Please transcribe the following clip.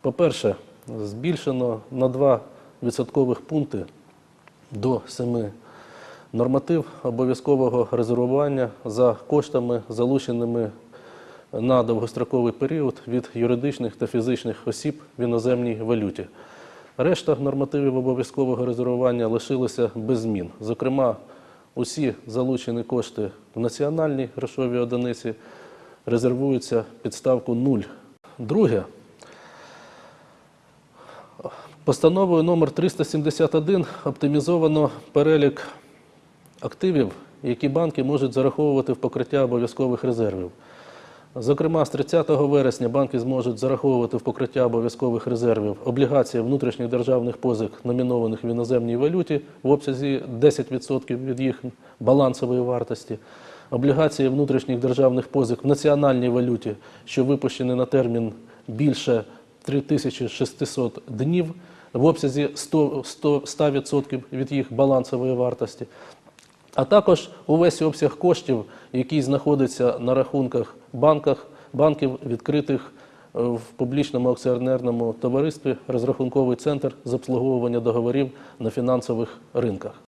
По-перше, збільшено на 2 відсоткових пункти до 7 норматив обов'язкового резервування за коштами, залученими на довгостроковий період від юридичних та фізичних осіб в іноземній валюті. Решта нормативів обов'язкового резервування лишилися без змін. Зокрема, усі залучені кошти в національній грошовій одиниці резервуються під ставку 0. Друге, Постановою номер 371 оптимізовано перелік активів, які банки можуть зараховувати в покриття обов'язкових резервів. Зокрема, з 30 вересня банки зможуть зараховувати в покриття обов'язкових резервів облігації внутрішніх державних позик, номінованих в іноземній валюті в обсязі 10% від їх балансової вартості, облігації внутрішніх державних позик в національній валюті, що випущені на термін більше 3600 днів в обсязі 100%, 100, 100% від їх балансової вартості, а також увесь обсяг коштів, який знаходиться на рахунках банках, банків, відкритих е, в публічному акціонерному товаристві розрахунковий центр з обслуговування договорів на фінансових ринках.